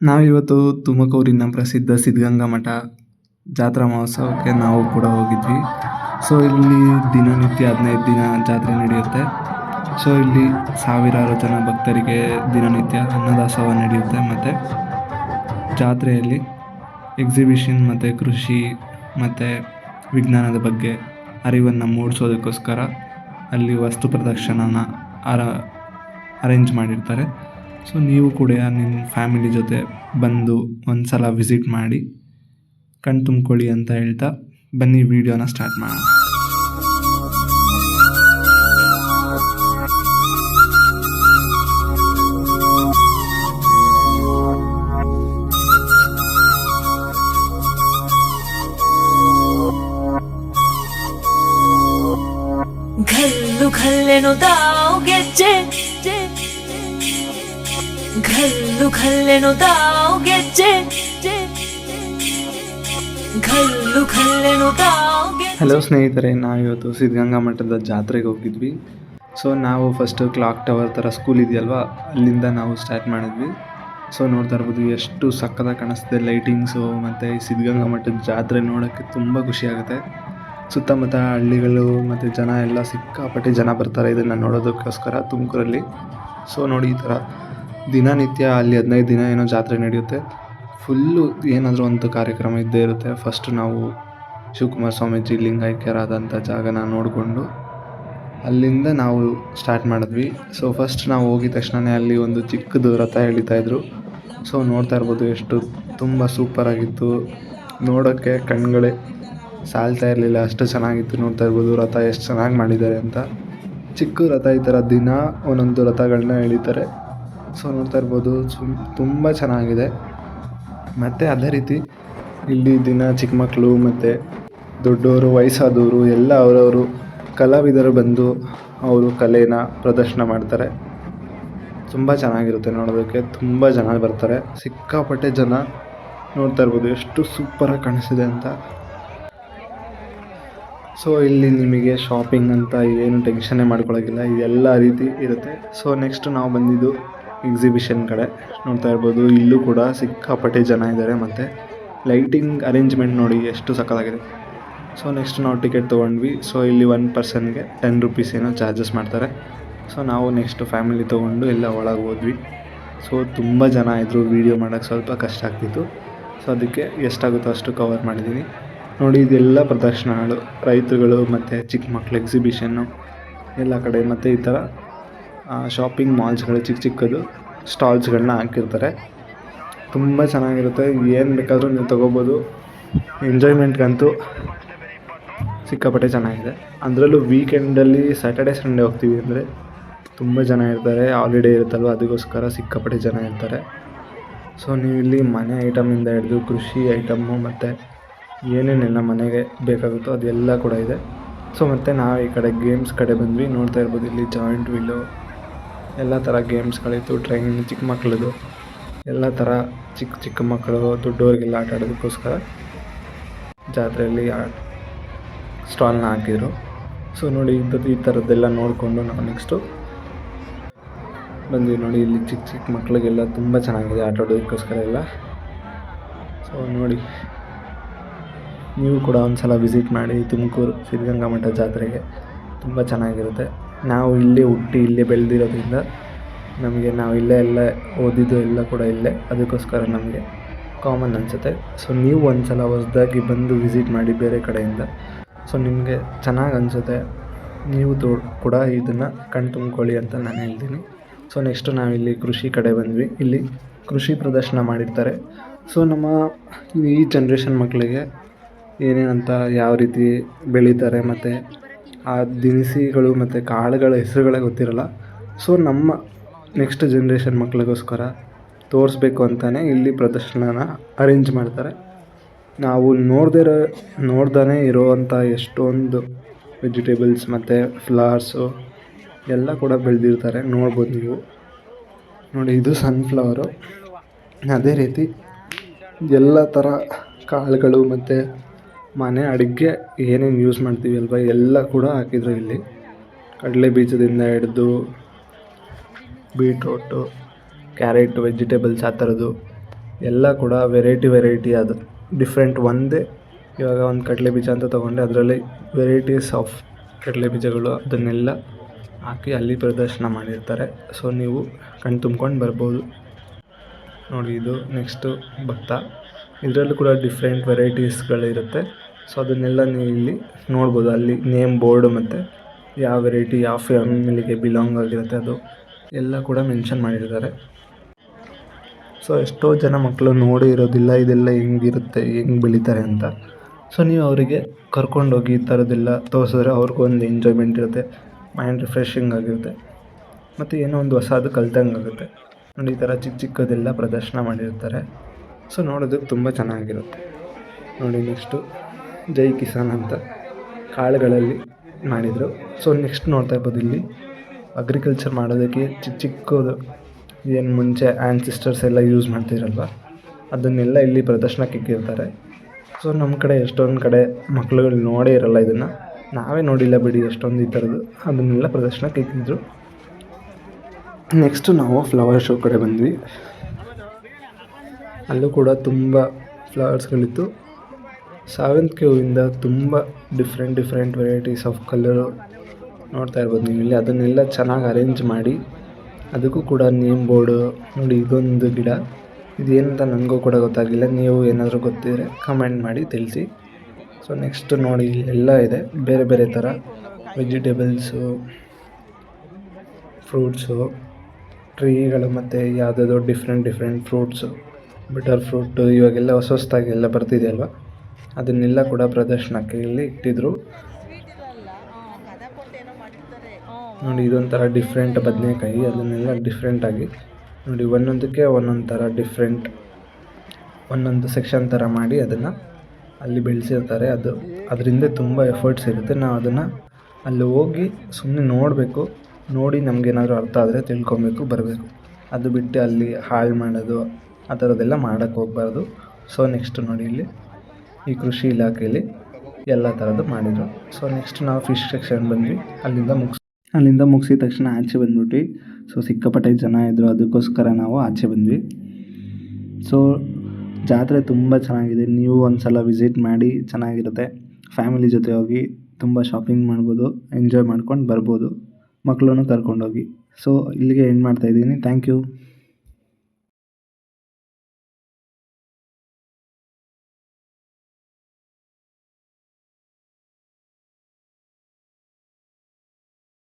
ನಾವಿವತ್ತು ತುಮಕೂರಿನ ಪ್ರಸಿದ್ಧ ಸಿದ್ಧಗಂಗಾ ಮಠ ಜಾತ್ರಾ ಮಹೋತ್ಸವಕ್ಕೆ ನಾವು ಕೂಡ ಹೋಗಿದ್ವಿ. ಸೊ ಇಲ್ಲಿ ದಿನನಿತ್ಯ ಹದಿನೈದು ದಿನ ಜಾತ್ರೆ ನಡೆಯುತ್ತೆ. ಸೊ ಇಲ್ಲಿ ಸಾವಿರಾರು ಜನ ಭಕ್ತರಿಗೆ ದಿನನಿತ್ಯ ಅನ್ನದಾಸೋಹ ನಡೆಯುತ್ತೆ ಮತ್ತು ಜಾತ್ರೆಯಲ್ಲಿ ಎಕ್ಸಿಬಿಷನ್ ಮತ್ತು ಕೃಷಿ ಮತ್ತು ವಿಜ್ಞಾನದ ಬಗ್ಗೆ ಅರಿವನ್ನು ಮೂಡಿಸೋದಕ್ಕೋಸ್ಕರ ಅಲ್ಲಿ ವಸ್ತು ಪ್ರದರ್ಶನನ ಅರ ಅರೇಂಜ್ ಮಾಡಿರ್ತಾರೆ. ಸೊ ನೀವು ಕೂಡ ನಿಮ್ಮ ಫ್ಯಾಮಿಲಿ ಜೊತೆ ಬಂದು ಒಂದು ಸಲ ವಿಸಿಟ್ ಮಾಡಿ ಕಣ್ ತುಂಬ್ಕೊಳ್ಳಿ ಅಂತ ಹೇಳ್ತಾ ಬನ್ನಿ ವಿಡಿಯೋನ ಸ್ಟಾರ್ಟ್ ಮಾಡೋಣ. ಘಲ್ಲು ಘಲ್ಲೆನು ತಾವು ಗೆಜ್ಜೆ. ತಾವು ಗೆಜ್ಜೆ. ಹಲೋ ಸ್ನೇಹಿತರೆ, ನಾವಿವತ್ತು ಸಿದ್ಧಗಂಗಾ ಮಠದ ಜಾತ್ರೆಗೆ ಹೋಗಿದ್ವಿ. ಸೊ ನಾವು ಫಸ್ಟು ಕ್ಲಾಕ್ ಟವರ್ ಥರ ಸ್ಕೂಲ್ ಇದೆಯಲ್ವಾ? ಅಲ್ಲಿಂದ ನಾವು ಸ್ಟಾರ್ಟ್ ಮಾಡಿದ್ವಿ. ಸೊ ನೋಡ್ತಾ ಇರ್ಬೋದು, ಎಷ್ಟು ಸಕ್ಕತ್ತಾಗಿ ಕಾಣಿಸ್ತಿದೆ ಲೈಟಿಂಗ್ಸು ಮತ್ತು ಸಿದ್ಧಗಂಗಾ ಮಠದ ಜಾತ್ರೆ ನೋಡೋಕ್ಕೆ ತುಂಬ ಖುಷಿ ಆಗುತ್ತೆ. ಸುತ್ತಮುತ್ತ ಹಳ್ಳಿಗಳು, ಮತ್ತು ಜನ ಎಲ್ಲ ಸಿಕ್ಕಾಪಟ್ಟೆ ಜನ ಬರ್ತಾರೆ ಇದನ್ನು ನೋಡೋದಕ್ಕೋಸ್ಕರ ತುಮಕೂರಲ್ಲಿ. ಸೊ ನೋಡಿ ಈ ಥರ. ದಿನನಿತ್ಯ ಅಲ್ಲಿ ಹದಿನೈದು ದಿನ ಏನೋ ಜಾತ್ರೆ ನಡೆಯುತ್ತೆ. ಫುಲ್ಲು ಏನಾದರೂ ಒಂದು ಕಾರ್ಯಕ್ರಮ ಇದ್ದೇ ಇರುತ್ತೆ. ಫಸ್ಟ್ ನಾವು ಶಿವಕುಮಾರ ಸ್ವಾಮೀಜಿ ಲಿಂಗೈಕ್ಯರಾದಂಥ ಜಾಗನ ನೋಡಿಕೊಂಡು ಅಲ್ಲಿಂದ ನಾವು ಸ್ಟಾರ್ಟ್ ಮಾಡಿದ್ವಿ. ಸೊ ಫಸ್ಟ್ ನಾವು ಹೋಗಿದ ತಕ್ಷಣವೇ ಅಲ್ಲಿ ಒಂದು ಚಿಕ್ಕದು ರಥ ಎಳಿತಾಯಿದ್ರು ಸೊ ನೋಡ್ತಾ ಇರ್ಬೋದು ಎಷ್ಟು ತುಂಬ ಸೂಪರಾಗಿತ್ತು ನೋಡೋಕ್ಕೆ ಕಣ್ಗಳೇ ಸಾಲ್ತಾ ಇರಲಿಲ್ಲ. ಅಷ್ಟು ಚೆನ್ನಾಗಿತ್ತು ನೋಡ್ತಾ ಇರ್ಬೋದು ರಥ ಎಷ್ಟು ಚೆನ್ನಾಗಿ ಮಾಡಿದ್ದಾರೆ ಅಂತ. ಚಿಕ್ಕ ರಥ ಈ ಥರ ದಿನ ಒಂದೊಂದು ರಥಗಳನ್ನ ಎಳಿತಾರೆ. ಸೊ ನೋಡ್ತಾ ಇರ್ಬೋದು ಸುಮ್ ತುಂಬ ಚೆನ್ನಾಗಿದೆ. ಮತ್ತು ಅದೇ ರೀತಿ ಇಲ್ಲಿ ದಿನ ಚಿಕ್ಕ ಮಕ್ಕಳು ಮತ್ತು ದೊಡ್ಡವರು, ವಯಸ್ಸಾದವರು, ಎಲ್ಲ ಅವರವರು ಕಲಾವಿದರು ಬಂದು ಅವರು ಕಲೆನ ಪ್ರದರ್ಶನ ಮಾಡ್ತಾರೆ. ತುಂಬ ಚೆನ್ನಾಗಿರುತ್ತೆ ನೋಡೋದಕ್ಕೆ, ತುಂಬ ಜನ ಬರ್ತಾರೆ. ಸಿಕ್ಕಾಪಟ್ಟೆ ಜನ ನೋಡ್ತಾ ಇರ್ಬೋದು, ಎಷ್ಟು ಸೂಪರಾಗಿ ಕಾಣಿಸಿದೆ ಅಂತ. ಸೊ ಇಲ್ಲಿ ನಿಮಗೆ ಶಾಪಿಂಗ್ ಅಂತ ಏನು ಟೆನ್ಷನ್ನೇ ಮಾಡ್ಕೊಳ್ಳೋಕ್ಕಿಲ್ಲ ಇದೆಲ್ಲ ರೀತಿ ಇರುತ್ತೆ. ಸೊ ನೆಕ್ಸ್ಟ್ ನಾವು ಬಂದಿದ್ದು ಎಕ್ಸಿಬಿಷನ್ ಕಡೆ ನೋಡ್ತಾ ಇರ್ಬೋದು. ಇಲ್ಲೂ ಕೂಡ ಸಿಕ್ಕಾಪಟ್ಟೆ ಜನ ಇದ್ದಾರೆ ಮತ್ತು ಲೈಟಿಂಗ್ ಅರೇಂಜ್ಮೆಂಟ್ ನೋಡಿ ಎಷ್ಟು ಸಕ್ಕತ್ತಾಗಿದೆ ಸೊ ನೆಕ್ಸ್ಟ್ ನಾವು ಟಿಕೆಟ್ ತೊಗೊಂಡ್ವಿ. ಸೊ ಇಲ್ಲಿ ಒನ್ ಪರ್ಸನ್ಗೆ ಟೆನ್ ರುಪೀಸ್ ಏನೋ ಚಾರ್ಜಸ್ ಮಾಡ್ತಾರೆ. ಸೊ ನಾವು ನೆಕ್ಸ್ಟ್ ಫ್ಯಾಮಿಲಿ ತೊಗೊಂಡು ಎಲ್ಲ ಒಳಗೆ ಹೋದ್ವಿ. ಸೊ ತುಂಬ ಜನ ಇದ್ದರು ವೀಡಿಯೋ ಮಾಡೋಕ್ಕೆ ಸ್ವಲ್ಪ ಕಷ್ಟ ಆಗ್ತಿತ್ತು. ಸೊ ಅದಕ್ಕೆ ಎಷ್ಟಾಗುತ್ತೋ ಅಷ್ಟು ಕವರ್ ಮಾಡಿದ್ದೀನಿ ನೋಡಿ, ಇದೆಲ್ಲ ಪ್ರದರ್ಶನಗಳು, ರೈತರುಗಳು ಮತ್ತು ಚಿಕ್ಕ ಮಕ್ಕಳು ಎಕ್ಸಿಬಿಷನ್ನು ಎಲ್ಲ ಕಡೆ ಮತ್ತು ಈ ಥರ ಶಾಪಿಂಗ್ ಮಾಲ್ಸ್ಗಳು ಚಿಕ್ಕ ಚಿಕ್ಕದು ಸ್ಟಾಲ್ಸ್ಗಳನ್ನ ಹಾಕಿರ್ತಾರೆ. ತುಂಬ ಚೆನ್ನಾಗಿರುತ್ತೆ. ಏನು ಬೇಕಾದರೂ ನೀವು ತೊಗೋಬೋದು. ಎಂಜಾಯ್ಮೆಂಟ್ಗಂತೂ ಸಿಕ್ಕಾಪಟ್ಟೆ ಚೆನ್ನಾಗಿದೆ. ಅದರಲ್ಲೂ ವೀಕೆಂಡಲ್ಲಿ ಸ್ಯಾಟರ್ಡೆ ಸಂಡೇ ಹೋಗ್ತೀವಿ ಅಂದರೆ ತುಂಬ ಜನ ಇರ್ತಾರೆ. ಹಾಲಿಡೇ ಇರುತ್ತಲ್ವ, ಅದಕ್ಕೋಸ್ಕರ ಸಿಕ್ಕಾಪಟ್ಟೆ ಜನ ಇರ್ತಾರೆ. ಸೊ ನೀವು ಇಲ್ಲಿ ಮನೆ ಐಟಮಿಂದ ಹಿಡಿದು ಕೃಷಿ ಐಟಮ್ಮು ಮತ್ತು ಏನೇನೆಲ್ಲ ಮನೆಗೆ ಬೇಕಾಗುತ್ತೋ ಅದೆಲ್ಲ ಕೂಡ ಇದೆ. ಸೊ ಮತ್ತು ನಾವು ಈ ಕಡೆ ಗೇಮ್ಸ್ ಕಡೆ ಬಂದ್ವಿ. ನೋಡ್ತಾ ಇರ್ಬೋದು. ಇಲ್ಲಿ ಜಾಯಿಂಟ್ ವೀಲು ಎಲ್ಲ ಥರ ಗೇಮ್ಸ್ಗಳಿತ್ತು ಟ್ರೈನ್ ಚಿಕ್ಕ ಮಕ್ಕಳದು ಎಲ್ಲ ಥರ ಚಿಕ್ಕ ಚಿಕ್ಕ ಮಕ್ಕಳು, ದೊಡ್ಡವರಿಗೆಲ್ಲ ಆಟ ಆಡೋದಕ್ಕೋಸ್ಕರ ಜಾತ್ರೆಯಲ್ಲಿ ಸ್ಟಾಲ್ನ ಹಾಕಿದ್ರು. ಸೊ ನೋಡಿ ಈ ಥರದ್ದೆಲ್ಲ ನೋಡಿಕೊಂಡು ನಾವು ನೆಕ್ಸ್ಟು ಬಂದ್ವಿ ನೋಡಿ ಇಲ್ಲಿ ಚಿಕ್ಕ ಚಿಕ್ಕ ಮಕ್ಕಳಿಗೆಲ್ಲ ತುಂಬ ಚೆನ್ನಾಗಿದೆ ಆಟ ಆಡೋದಕ್ಕೋಸ್ಕರ ಎಲ್ಲ. ಸೊ ನೋಡಿ ನೀವು ಕೂಡ ಒಂದು ಸಲ ವಿಸಿಟ್ ಮಾಡಿ ತುಮಕೂರು ಸಿದ್ಧಗಂಗಾ ಮಠ ಜಾತ್ರೆಗೆ. ತುಂಬ ಚೆನ್ನಾಗಿರುತ್ತೆ. ನಾವು ಇಲ್ಲೇ ಹುಟ್ಟಿ ಇಲ್ಲೇ ಬೆಳೆದಿರೋದ್ರಿಂದ ನಮಗೆ ನಾವು ಇಲ್ಲೇ ಎಲ್ಲ ಓದಿದ್ದು ಎಲ್ಲ ಕೂಡ ಇಲ್ಲೇ. ಅದಕ್ಕೋಸ್ಕರ ನಮಗೆ ಕಾಮನ್ ಅನಿಸುತ್ತೆ. ಸೊ ನೀವು ಒಂದು ಸಲ ಹೊಸ್ದಾಗಿ ಬಂದು ವಿಸಿಟ್ ಮಾಡಿ ಬೇರೆ ಕಡೆಯಿಂದ. ಸೊ ನಿಮಗೆ ಚೆನ್ನಾಗಿ ಅನಿಸುತ್ತೆ. ನೀವು ತೋ ಕೂಡ ಇದನ್ನು ಕಣ್ ತುಂಬ್ಕೊಳ್ಳಿ ಅಂತ ನಾನು ಹೇಳ್ತೀನಿ. ಸೊ ನೆಕ್ಸ್ಟು ನಾವಿಲ್ಲಿ ಕೃಷಿ ಕಡೆ ಬಂದ್ವಿ. ಇಲ್ಲಿ ಕೃಷಿ ಪ್ರದರ್ಶನ ಮಾಡಿರ್ತಾರೆ. ಸೊ ನಮ್ಮ ಈ ಜನ್ರೇಷನ್ ಮಕ್ಕಳಿಗೆ ಏನೇನಂತ ಯಾವ ರೀತಿ ಬೆಳೀತಾರೆ ಮತ್ತು ಆ ದಿನಸಿಗಳು ಮತ್ತು ಕಾಳುಗಳ ಹೆಸರುಗಳೇ ಗೊತ್ತಿರಲ್ಲ. ಸೊ ನಮ್ಮ ನೆಕ್ಸ್ಟ್ ಜನ್ರೇಷನ್ ಮಕ್ಕಳಿಗೋಸ್ಕರ ತೋರಿಸ್ಬೇಕು ಅಂತಲೇ ಇಲ್ಲಿ ಪ್ರದರ್ಶನನ ಅರೇಂಜ್ ಮಾಡ್ತಾರೆ. ನಾವು ನೋಡದೇ ಇರೋ ನೋಡ್ದೇ ಇರೋವಂಥ ಎಷ್ಟೊಂದು ವೆಜಿಟೇಬಲ್ಸ್ ಮತ್ತು ಫ್ಲವರ್ಸು ಎಲ್ಲ ಕೂಡ ಬೆಳೆದಿರ್ತಾರೆ. ನೋಡ್ಬೋದು ನೀವು. ನೋಡಿ, ಇದು ಸನ್ಫ್ಲವರು ಅದೇ ರೀತಿ ಎಲ್ಲ ಥರ ಕಾಳುಗಳು ಮತ್ತು ಮನೆ ಅಡುಗೆ ಏನೇನು ಯೂಸ್ ಮಾಡ್ತೀವಿ ಅಲ್ವಾ, ಎಲ್ಲ ಕೂಡ ಹಾಕಿದ್ರು ಇಲ್ಲಿ. ಕಡಲೆ ಬೀಜದಿಂದ ಹಿಡ್ದು ಬೀಟ್ರೋಟು ಕ್ಯಾರೆಟ್ ವೆಜಿಟೇಬಲ್ಸ್ ಆ ಥರದ್ದು ಎಲ್ಲ ಕೂಡ ವೆರೈಟಿ ವೆರೈಟಿ ಅದು ಡಿಫ್ರೆಂಟ್ ಒಂದೇ. ಇವಾಗ ಒಂದು ಕಡಲೆ ಬೀಜ ಅಂತ ತೊಗೊಂಡೆ, ಅದರಲ್ಲಿ ವೆರೈಟೀಸ್ ಆಫ್ ಕಡಲೆ ಬೀಜಗಳು ಅದನ್ನೆಲ್ಲ ಹಾಕಿ ಅಲ್ಲಿ ಪ್ರದರ್ಶನ ಮಾಡಿರ್ತಾರೆ. ಸೊ ನೀವು ಕಣ್ಣು ತುಂಬ್ಕೊಂಡು ಬರ್ಬೋದು. ನೋಡಿ, ಇದು ನೆಕ್ಸ್ಟು ಭತ್ತ. ಇದರಲ್ಲೂ ಕೂಡ ಡಿಫ್ರೆಂಟ್ ವೆರೈಟೀಸ್ಗಳಿರುತ್ತೆ ಸೊ ಅದನ್ನೆಲ್ಲ ನೀವು ಇಲ್ಲಿ ನೋಡ್ಬೋದು. ಅಲ್ಲಿ ನೇಮ್ ಬೋರ್ಡು ಮತ್ತು ಯಾವ ವೆರೈಟಿ ಯಾವ ಫ್ಯಾಮಿಲಿಗೆ ಬಿಲಾಂಗ್ ಆಗಿರುತ್ತೆ ಅದು ಎಲ್ಲ ಕೂಡ ಮೆನ್ಷನ್ ಮಾಡಿರ್ತಾರೆ ಸೊ ಎಷ್ಟೋ ಜನ ಮಕ್ಕಳು ನೋಡಿ ಇರೋದಿಲ್ಲ, ಇದೆಲ್ಲ ಹೆಂಗಿರುತ್ತೆ, ಹೆಂಗೆ ಬೆಳೀತಾರೆ ಅಂತ. ಸೊ ನೀವು ಅವರಿಗೆ ಕರ್ಕೊಂಡೋಗಿ ಈ ಥರದ್ದೆಲ್ಲ ತೋರಿಸಿದ್ರೆ ಅವ್ರಿಗೂ ಒಂದು ಎಂಜಾಯ್ಮೆಂಟ್ ಇರುತ್ತೆ ಮೈಂಡ್ ರಿಫ್ರೆಶಿಂಗ್ ಆಗಿರುತ್ತೆ. ಮತ್ತು ಏನೋ ಒಂದು ಹೊಸದು ಕಲ್ತಂಗೆ ಆಗುತ್ತೆ ನೋಡಿ, ಈ ಥರ ಚಿಕ್ಕ ಚಿಕ್ಕದೆಲ್ಲ ಪ್ರದರ್ಶನ ಮಾಡಿರ್ತಾರೆ. ಸೊ ನೋಡೋದಕ್ಕೆ ತುಂಬ ಚೆನ್ನಾಗಿರುತ್ತೆ. ನೋಡಿ ನೆಕ್ಸ್ಟು ಜೈ ಕಿಸಾನ್ ಅಂತ ಕಾಳುಗಳಲ್ಲಿ ಮಾಡಿದರು. ಸೊ ನೆಕ್ಸ್ಟ್ ನೋಡ್ತಾ ಇರ್ಬೋದು ಇಲ್ಲಿ. ಅಗ್ರಿಕಲ್ಚರ್ ಮಾಡೋದಕ್ಕೆ ಚಿಕ್ಕ ಚಿಕ್ಕದು ಏನು ಮುಂಚೆ ಆ್ಯನ್ಸಿಸ್ಟರ್ಸ್ ಎಲ್ಲ ಯೂಸ್ ಮಾಡ್ತಿರಲ್ವ? ಅದನ್ನೆಲ್ಲ ಇಲ್ಲಿ ಪ್ರದರ್ಶನಕ್ಕೆ ಇಕ್ಕಿರ್ತಾರೆ ಸೊ ನಮ್ಮ ಕಡೆ ಎಷ್ಟೊಂದು ಕಡೆ ಮಕ್ಕಳುಗಳು ನೋಡೇ ಇರಲ್ಲ ಇದನ್ನು. ನಾವೇ ನೋಡಿಲ್ಲ ಬಿಡಿ ಎಷ್ಟೊಂದು ಈ ಥರದ್ದು. ಅದನ್ನೆಲ್ಲ ಪ್ರದರ್ಶನಕ್ಕೆ ಇಕ್ಕಿದ್ರು ನೆಕ್ಸ್ಟು ನಾವು ಫ್ಲವರ್ ಶೋ ಕಡೆ ಬಂದ್ವಿ. ಅಲ್ಲೂ ಕೂಡ ತುಂಬ ಫ್ಲವರ್ಸ್ಗಳಿತ್ತು. ಸಾವಂತಿಗೆ ಹೂವಿಂದ ತುಂಬ different different varieties of colour ನೋಡ್ತಾ ಇರ್ಬೋದು ನೀವು ಇಲ್ಲಿ. ಅದನ್ನೆಲ್ಲ ಚೆನ್ನಾಗಿ ಅರೇಂಜ್ ಮಾಡಿ ಅದಕ್ಕೂ ಕೂಡ ನೇಮ್ ಬೋರ್ಡು ನೋಡಿ ಇದೊಂದು ಗಿಡ. ಇದೇನಂತ ನನಗೂ ಕೂಡ ಗೊತ್ತಾಗಿಲ್ಲ. ನೀವು ಏನಾದರೂ ಗೊತ್ತಿದ್ರೆ ಕಮೆಂಟ್ ಮಾಡಿ ತಿಳಿಸಿ. ಸೊ, ನೆಕ್ಸ್ಟ್ ನೋಡಿ ಎಲ್ಲ ಇದೆ. ಬೇರೆ ಬೇರೆ ಥರ ವೆಜಿಟೇಬಲ್ಸು, ಫ್ರೂಟ್ಸು, ಟ್ರೀಗಳು ಮತ್ತು ಯಾವುದಾದ್ರು different different fruits. Butter fruit ಇವಾಗೆಲ್ಲ ಹೊಸ ಹೊಸ್ದಾಗಿ ಎಲ್ಲ ಬರ್ತಿದೆ ಅಲ್ವಾ ಅದನ್ನೆಲ್ಲ ಕೂಡ ಪ್ರದರ್ಶನಕ್ಕೆ ಇಲ್ಲಿ ಇಟ್ಟಿದ್ರು. ನೋಡಿ, ಇದೊಂಥರ ಡಿಫ್ರೆಂಟ್ ಬದನೆಕಾಯಿ, ಅದನ್ನೆಲ್ಲ ಡಿಫ್ರೆಂಟಾಗಿ ನೋಡಿ, ಒಂದೊಂದಕ್ಕೆ ಒಂದೊಂದು ಥರ ಡಿಫ್ರೆಂಟ್ ಒಂದೊಂದು ಸೆಕ್ಷನ್ ಥರ ಮಾಡಿ ಅದನ್ನು ಅಲ್ಲಿ ಬೆಳೆಸಿರ್ತಾರೆ. ಅದು ಅದರಿಂದ ತುಂಬ ಎಫರ್ಟ್ಸ್ ಇರುತ್ತೆ. ನಾವು ಅದನ್ನು ಅಲ್ಲಿ ಹೋಗಿ ಸುಮ್ಮನೆ ನೋಡಬೇಕು. ನೋಡಿ ನಮಗೇನಾದರೂ ಅರ್ಥ ಆದರೆ ತಿಳ್ಕೊಬೇಕು, ಬರಬೇಕು. ಅದು ಬಿಟ್ಟು ಅಲ್ಲಿ ಹಾಳು ಮಾಡೋದು ಆ ಥರದ್ದೆಲ್ಲ ಮಾಡೋಕ್ಕೆ ಹೋಗ್ಬಾರ್ದು. ಸೊ ನೆಕ್ಸ್ಟ್ ನೋಡಿ ಇಲ್ಲಿ ಈ ಕೃಷಿ ಇಲಾಖೆಯಲ್ಲಿ ಎಲ್ಲ ಥರದ್ದು ಮಾಡಿದರು. ಸೊ ನೆಕ್ಸ್ಟ್ ನಾವು ಫಿಶ್ ಸೆಕ್ಷನ್ ಬಂದ್ವಿ. ಅಲ್ಲಿಂದ ಮುಗಿಸ್, ಅಲ್ಲಿಂದ ಮುಗಿಸಿದ ತಕ್ಷಣ ಆಚೆ ಬಂದ್ಬಿಟ್ವಿ. ಸೊ ಸಿಕ್ಕಾಪಟ್ಟೆ ಜನ ಇದ್ದರು ಅದಕ್ಕೋಸ್ಕರ ನಾವು ಆಚೆ ಬಂದ್ವಿ. ಸೊ ಜಾತ್ರೆ ತುಂಬ ಚೆನ್ನಾಗಿದೆ. ನೀವು ಒಂದು ಸಲ ವಿಸಿಟ್ ಮಾಡಿ ಚೆನ್ನಾಗಿರುತ್ತೆ. ಫ್ಯಾಮಿಲಿ ಜೊತೆ ಹೋಗಿ ತುಂಬ ಶಾಪಿಂಗ್ ಮಾಡ್ಬೋದು ಎಂಜಾಯ್ ಮಾಡ್ಕೊಂಡು ಬರ್ಬೋದು. ಮಕ್ಕಳನ್ನು ಕರ್ಕೊಂಡೋಗಿ. ಸೊ ಇಲ್ಲಿಗೆ ಏನು ಮಾಡ್ತಾಯಿದ್ದೀನಿ ಥ್ಯಾಂಕ್ ಯು